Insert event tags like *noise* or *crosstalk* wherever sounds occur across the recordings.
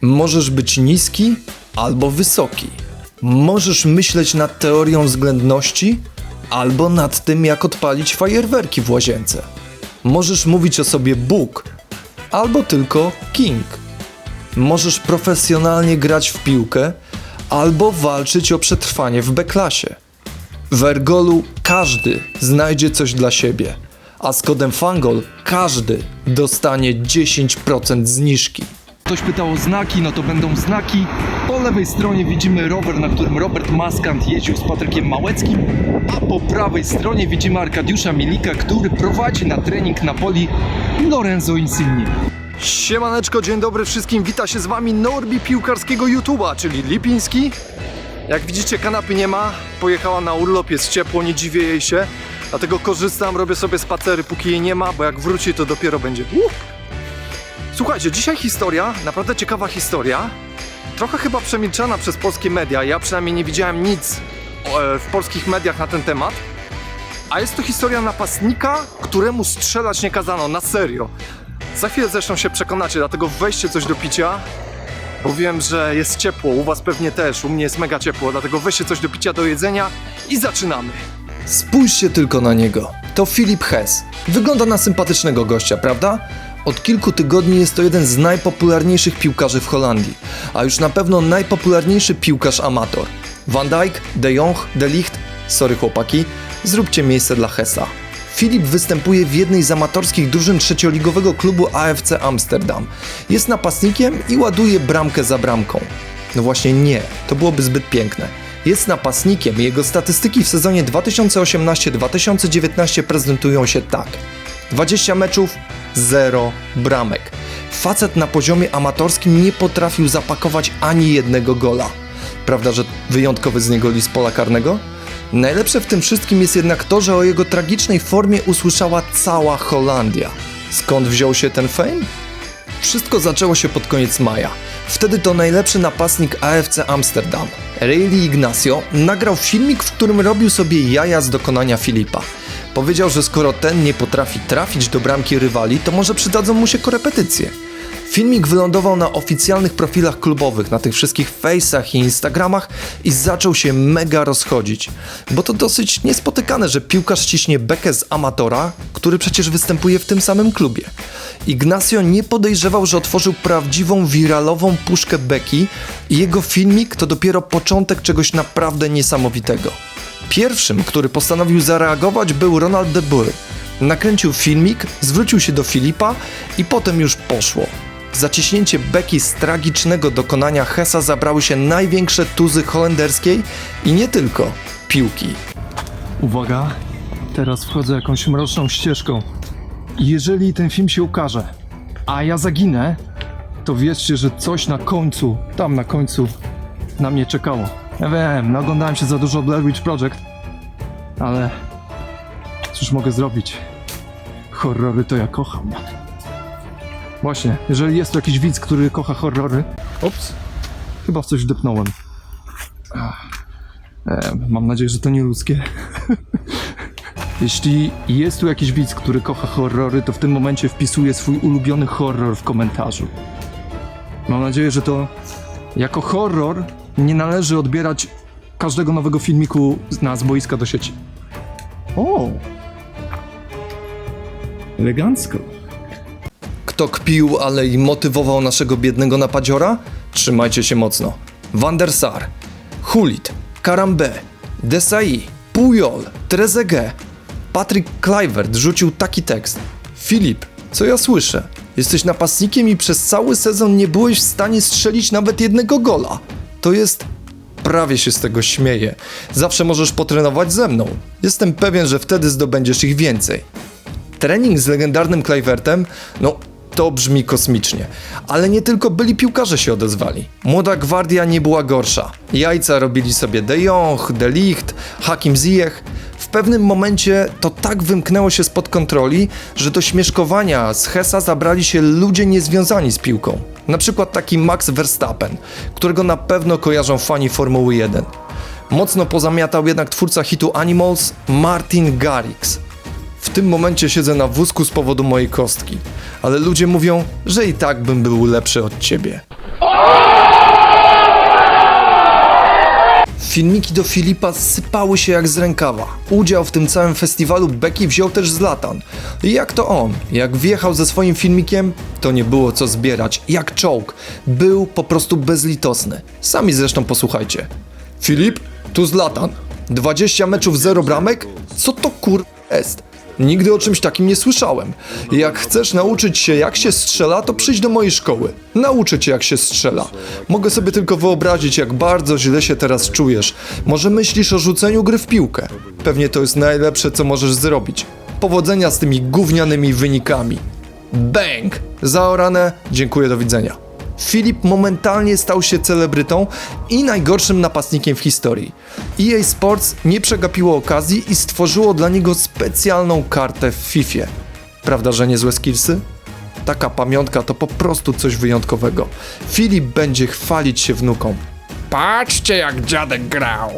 Możesz być niski albo wysoki. Możesz myśleć nad teorią względności albo nad tym, jak odpalić fajerwerki w łazience. Możesz mówić o sobie Bóg albo tylko King. Możesz profesjonalnie grać w piłkę albo walczyć o przetrwanie w B-klasie. W Ergolu każdy znajdzie coś dla siebie, a z kodem FANGOL każdy dostanie 10% zniżki. Ktoś pytał o znaki, no to będą znaki. Po lewej stronie widzimy rower, na którym Robert Maskant jeździł z Patrykiem Małeckim, a po prawej stronie widzimy Arkadiusza Milika, który prowadzi na trening na poli Lorenzo Insigne. Siemaneczko, dzień dobry wszystkim, wita się z wami Norbi piłkarskiego YouTube'a, czyli Lipiński. Jak widzicie kanapy nie ma, pojechała na urlop, jest ciepło, nie dziwię jej się. Dlatego korzystam, robię sobie spacery póki jej nie ma, bo jak wróci to dopiero będzie. Słuchajcie, dzisiaj historia, naprawdę ciekawa historia. Trochę chyba przemilczana przez polskie media, ja przynajmniej nie widziałem nic e, w polskich mediach na ten temat. A jest to historia napastnika, któremu strzelać nie kazano, na serio. Za chwilę zresztą się przekonacie, dlatego weźcie coś do picia, bo wiem, że jest ciepło, u was pewnie też, u mnie jest mega ciepło, dlatego weźcie coś do picia, do jedzenia i zaczynamy. Spójrzcie tylko na niego. To Filip Hess. Wygląda na sympatycznego gościa, prawda? Od kilku tygodni jest to jeden z najpopularniejszych piłkarzy w Holandii, a już na pewno najpopularniejszy piłkarz amator. Van Dijk, De Jong, De Ligt, sorry chłopaki, zróbcie miejsce dla Hessa. Filip występuje w jednej z amatorskich drużyn trzecioligowego klubu AFC Amsterdam. Jest napastnikiem i ładuje bramkę za bramką. No właśnie nie, to byłoby zbyt piękne. Jest napastnikiem i jego statystyki w sezonie 2018-2019 prezentują się tak. 20 meczów, 0 bramek. Facet na poziomie amatorskim nie potrafił zapakować ani jednego gola. Prawda, że wyjątkowy z niego list pola karnego? Najlepsze w tym wszystkim jest jednak to, że o jego tragicznej formie usłyszała cała Holandia. Skąd wziął się ten fame? Wszystko zaczęło się pod koniec maja. Wtedy to najlepszy napastnik AFC Amsterdam, Rayleigh Ignacio, nagrał filmik, w którym robił sobie jaja z dokonania Filipa. Powiedział, że skoro ten nie potrafi trafić do bramki rywali, to może przydadzą mu się korepetycje. Filmik wylądował na oficjalnych profilach klubowych, na tych wszystkich face'ach i instagramach i zaczął się mega rozchodzić. Bo to dosyć niespotykane, że piłkarz ciśnie bekę z amatora, który przecież występuje w tym samym klubie. Ignacio nie podejrzewał, że otworzył prawdziwą wiralową puszkę beki i jego filmik to dopiero początek czegoś naprawdę niesamowitego. Pierwszym, który postanowił zareagować był Ronald de Boer. Nakręcił filmik, zwrócił się do Filipa i potem już poszło. Za ciśnięcie beki z tragicznego dokonania Hessa zabrały się największe tuzy holenderskiej i nie tylko piłki. Uwaga, teraz wchodzę jakąś mroczną ścieżką. Jeżeli ten film się ukaże, a ja zaginę, to wiedzcie, że coś na końcu, tam na końcu, na mnie czekało. Ja wiem, naglądałem się za dużo Blair Witch Project, ale cóż mogę zrobić? Horrory to ja kocham. Właśnie, jeżeli jest tu jakiś widz, który kocha horrory... Ops, chyba w coś wdepnąłem. E, mam nadzieję, że to nie ludzkie. *laughs* Jeśli jest tu jakiś widz, który kocha horrory, to w tym momencie wpisuje swój ulubiony horror w komentarzu. Mam nadzieję, że to jako horror nie należy odbierać każdego nowego filmiku na z boiska do sieci. O! Elegancko. Kto kpił, ale i motywował naszego biednego napadziora? Trzymajcie się mocno. Van der Sar, Hulit, Karambe, Desai, Pujol, Trezeguet. Patrick Kluivert rzucił taki tekst. Filip, co ja słyszę? Jesteś napastnikiem i przez cały sezon nie byłeś w stanie strzelić nawet jednego gola. To jest... Prawie się z tego śmieję. Zawsze możesz potrenować ze mną. Jestem pewien, że wtedy zdobędziesz ich więcej. Trening z legendarnym Kluivertem, no to brzmi kosmicznie. Ale nie tylko byli piłkarze się odezwali. Młoda gwardia nie była gorsza. Jajca robili sobie De Jong, De Ligt, Hakim Ziyech. Pewnym momencie to tak wymknęło się spod kontroli, że do śmieszkowania z Hesa zabrali się ludzie niezwiązani z piłką. Na przykład taki Max Verstappen, którego na pewno kojarzą fani Formuły 1. Mocno pozamiatał jednak twórca hitu Animals Martin Garrix. W tym momencie siedzę na wózku z powodu mojej kostki, ale ludzie mówią, że i tak bym był lepszy od ciebie. Filmiki do Filipa sypały się jak z rękawa. Udział w tym całym festiwalu Becky wziął też Zlatan. I jak to on? Jak wjechał ze swoim filmikiem, to nie było co zbierać. Jak czołg. Był po prostu bezlitosny. Sami zresztą posłuchajcie. Filip, tu Zlatan. 20 meczów, 0 bramek? Co to kur... jest? Nigdy o czymś takim nie słyszałem. Jak chcesz nauczyć się jak się strzela, to przyjdź do mojej szkoły. Nauczę cię jak się strzela. Mogę sobie tylko wyobrazić, jak bardzo źle się teraz czujesz. Może myślisz o rzuceniu gry w piłkę? Pewnie to jest najlepsze, co możesz zrobić. Powodzenia z tymi gównianymi wynikami. Bang! Zaorane, dziękuję, do widzenia. Filip momentalnie stał się celebrytą i najgorszym napastnikiem w historii. EA Sports nie przegapiło okazji i stworzyło dla niego specjalną kartę w FIFA. Prawda, że niezłe skillsy? Taka pamiątka to po prostu coś wyjątkowego. Filip będzie chwalić się wnukom. Patrzcie jak dziadek grał.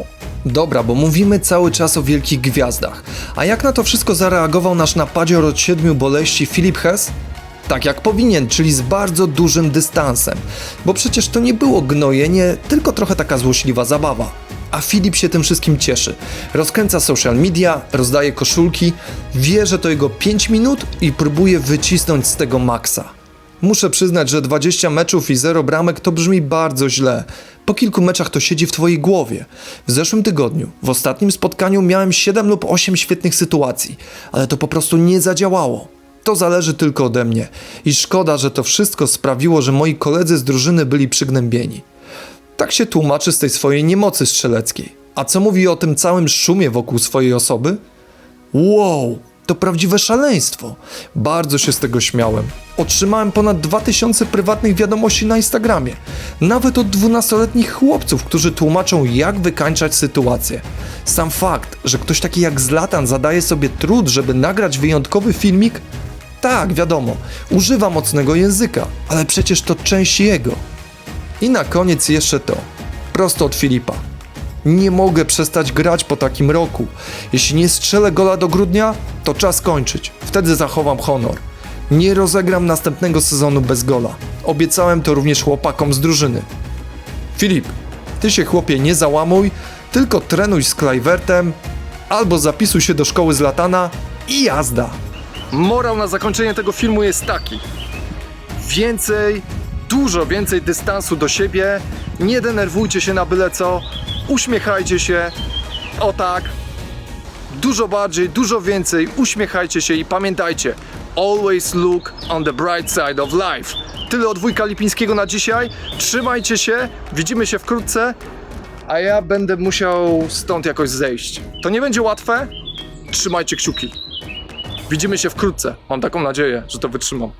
Dobra, bo mówimy cały czas o wielkich gwiazdach. A jak na to wszystko zareagował nasz napadzior od siedmiu boleści Filip Hess? Tak jak powinien, czyli z bardzo dużym dystansem. Bo przecież to nie było gnojenie, tylko trochę taka złośliwa zabawa. A Filip się tym wszystkim cieszy. Rozkręca social media, rozdaje koszulki, wie, że to jego 5 minut i próbuje wycisnąć z tego maksa. Muszę przyznać, że 20 meczów i 0 bramek to brzmi bardzo źle. Po kilku meczach to siedzi w twojej głowie. W zeszłym tygodniu, w ostatnim spotkaniu miałem 7 lub 8 świetnych sytuacji, ale to po prostu nie zadziałało. To zależy tylko ode mnie. I szkoda, że to wszystko sprawiło, że moi koledzy z drużyny byli przygnębieni. Tak się tłumaczy z tej swojej niemocy strzeleckiej. A co mówi o tym całym szumie wokół swojej osoby? Wow, to prawdziwe szaleństwo. Bardzo się z tego śmiałem. Otrzymałem ponad 2000 prywatnych wiadomości na Instagramie. Nawet od 12-letnich chłopców, którzy tłumaczą, jak wykańczać sytuację. Sam fakt, że ktoś taki jak Zlatan zadaje sobie trud, żeby nagrać wyjątkowy filmik, tak, wiadomo, używa mocnego języka, ale przecież to część jego. I na koniec jeszcze to. Prosto od Filipa. Nie mogę przestać grać po takim roku. Jeśli nie strzelę gola do grudnia, to czas kończyć. Wtedy zachowam honor. Nie rozegram następnego sezonu bez gola. Obiecałem to również chłopakom z drużyny. Filip, ty się chłopie nie załamuj, tylko trenuj z Klajwertem, albo zapisuj się do szkoły z Latana i jazda. Morał na zakończenie tego filmu jest taki. Więcej, dużo więcej dystansu do siebie, nie denerwujcie się na byle co, uśmiechajcie się, o tak, dużo bardziej, dużo więcej, uśmiechajcie się i pamiętajcie, always look on the bright side of life. Tyle od wujka Lipińskiego na dzisiaj, trzymajcie się, widzimy się wkrótce, a ja będę musiał stąd jakoś zejść. To nie będzie łatwe, trzymajcie kciuki. Widzimy się wkrótce. Mam taką nadzieję, że to wytrzymam.